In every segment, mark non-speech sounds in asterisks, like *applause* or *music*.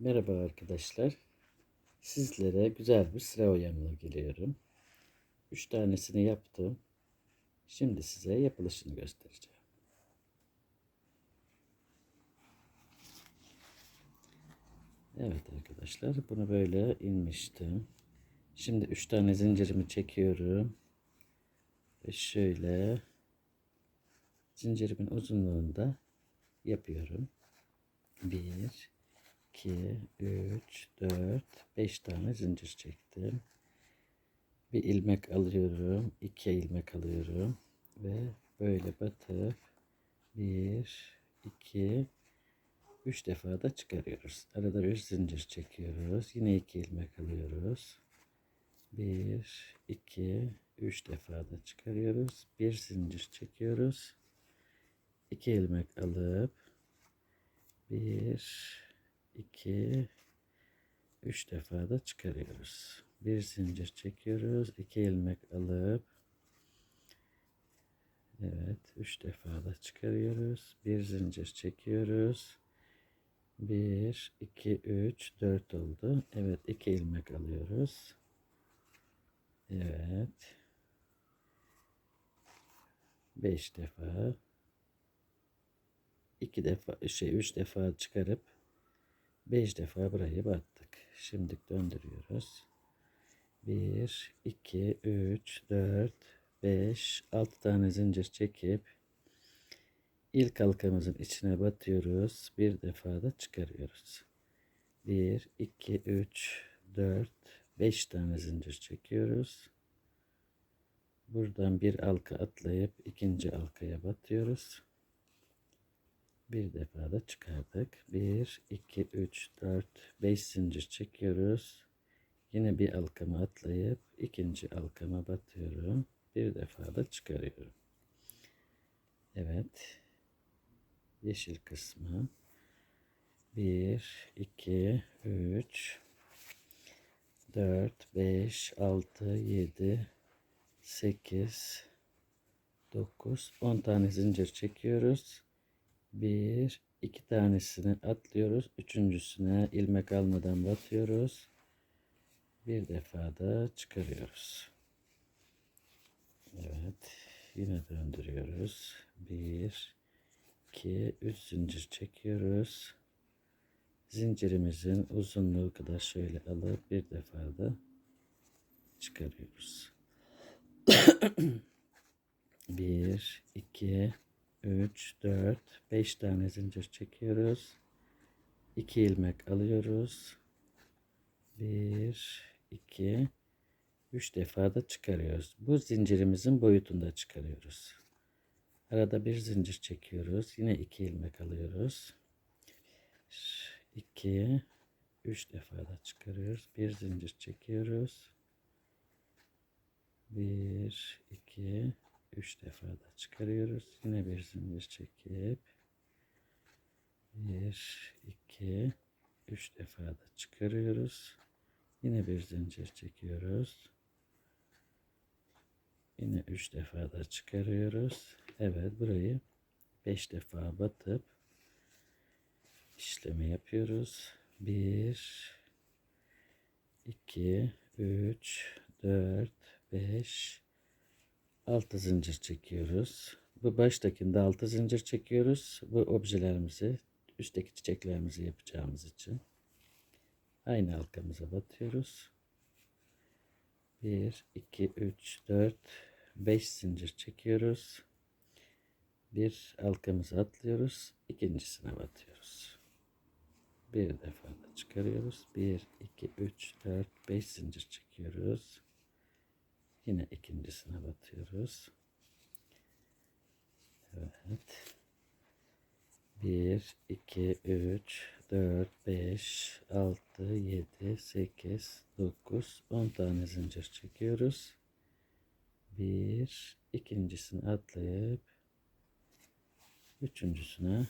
Merhaba arkadaşlar. Sizlere güzel bir sıra oyamla geliyorum. Üç tanesini yaptım. Şimdi size yapılışını göstereceğim. Evet arkadaşlar bunu böyle inmiştim. Şimdi üç tane zincirimi çekiyorum. Ve şöyle zincirimin uzunluğunda yapıyorum. Bir, 2, 3, 4, 5 tane zincir çektim. Bir ilmek alıyorum. 2 ilmek alıyorum. Ve böyle batıp 1, 2, 3 defa da çıkarıyoruz. Arada bir zincir çekiyoruz. Yine 2 ilmek alıyoruz. 1, 2, 3 defa da çıkarıyoruz. Bir zincir çekiyoruz. 2 ilmek alıp 1, 2 3 defa da çıkarıyoruz. Bir zincir çekiyoruz. 2 ilmek alıp Evet, 3 defa da çıkarıyoruz. Bir zincir çekiyoruz. 1 2 3 4 oldu. Evet, 2 ilmek alıyoruz. Evet. 5 defa 2 defa şey 3 defa çıkarıp 5 defa burayı battık. Şimdi döndürüyoruz. 1, 2, 3, 4, 5, 6 tane zincir çekip ilk halkamızın içine batıyoruz. Bir defa da çıkarıyoruz. 1, 2, 3, 4, 5 tane zincir çekiyoruz. Buradan bir halka atlayıp ikinci halkaya batıyoruz. Bir defa da çıkardık. 1, 2, 3, 4, 5 zincir çekiyoruz. Yine bir halkama atlayıp ikinci halkama batıyorum. Bir defa da çıkarıyorum. Evet. Yeşil kısmı. 1, 2, 3, 4, 5, 6, 7, 8, 9, 10 tane zincir çekiyoruz. Bir, iki tanesini atlıyoruz. Üçüncüsüne ilmek almadan batıyoruz. Bir defa da çıkarıyoruz. Evet. Yine döndürüyoruz. Bir, iki, üç zincir çekiyoruz. Zincirimizin uzunluğu kadar şöyle alıp bir defa da çıkarıyoruz. *coughs* bir, iki, 3, 4, 5 tane zincir çekiyoruz. 2 ilmek alıyoruz. 1, 2, 3 defa da çıkarıyoruz. Bu zincirimizin boyutunda çıkarıyoruz. Arada bir zincir çekiyoruz. Yine 2 ilmek alıyoruz. 2, 3 defa da çıkarıyoruz. Bir zincir çekiyoruz. 1, 2, 3 defa da çıkarıyoruz. Yine bir zincir çekip 1 2 3 defa da çıkarıyoruz. Yine bir zincir çekiyoruz. Yine 3 defa da çıkarıyoruz. Evet burayı 5 defa batıp işlemi yapıyoruz. 1 2 3 4 5 6 zincir çekiyoruz. Bu baştakinde 6 zincir çekiyoruz. Bu objelerimizi, üstteki çiçeklerimizi yapacağımız için. Aynı halkamıza batıyoruz. 1, 2, 3, 4, 5 zincir çekiyoruz. Bir halkamızı atlıyoruz. ikincisine batıyoruz. Bir defa da çıkarıyoruz. 1, 2, 3, 4, 5 zincir çekiyoruz. Yine ikincisine batıyoruz. Evet. 1, 2, 3, 4, 5, 6, 7, 8, 9, 10 tane zincir çekiyoruz. Bir, ikincisini atlayıp üçüncüsüne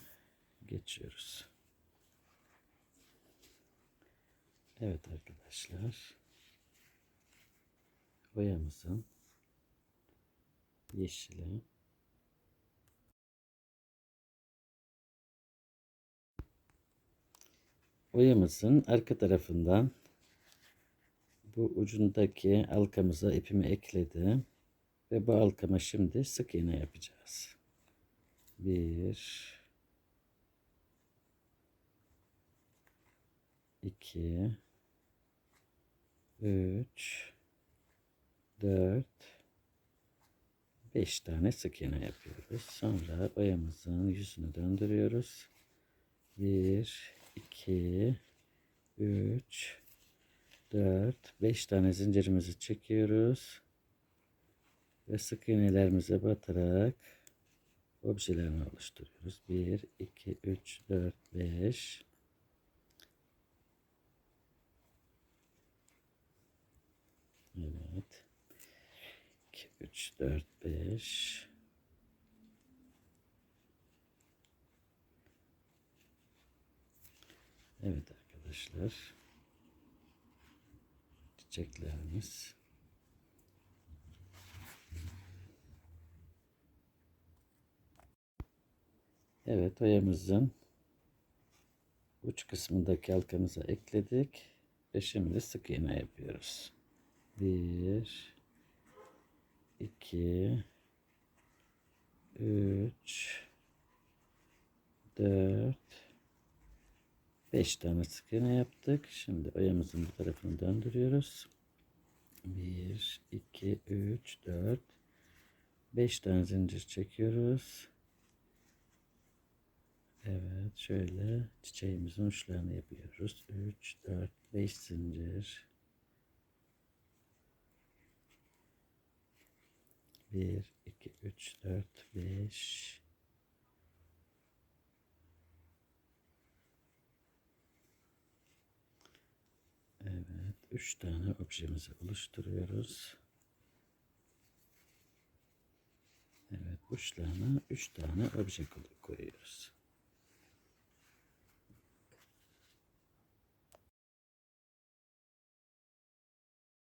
geçiyoruz. Evet arkadaşlar boyamızın yeşili oyamızın arka tarafından. Bu ucundaki halkamıza ipimi ekledim. Ve bu halkama şimdi sık iğne yapacağız. Bir, iki, üç, dört, beş tane sık iğne yapıyoruz. Sonra oyamızın yüzünü döndürüyoruz. Bir, iki, üç, dört, beş tane zincirimizi çekiyoruz ve sık iğnelerimize batarak objelerini oluşturuyoruz. 1, 2, 3, 4, 5. Evet. 2, 3, 4, 5. Evet arkadaşlar. Çiçeklerimiz. Evet oyamızın uç kısmındaki halkamıza ekledik. Ve şimdi sık iğne yapıyoruz. Bir, iki, üç, dört, beş tane sık iğne yaptık. Şimdi oyamızın bu tarafını döndürüyoruz. Bir, iki, üç, dört, beş tane zincir çekiyoruz. Evet şöyle çiçeğimizin uçlarını yapıyoruz. 3, 4, 5 zincir. 1, 2, 3, 4, 5. Evet 3 tane objemizi oluşturuyoruz. Evet uçlarına 3 tane obje koyuyoruz.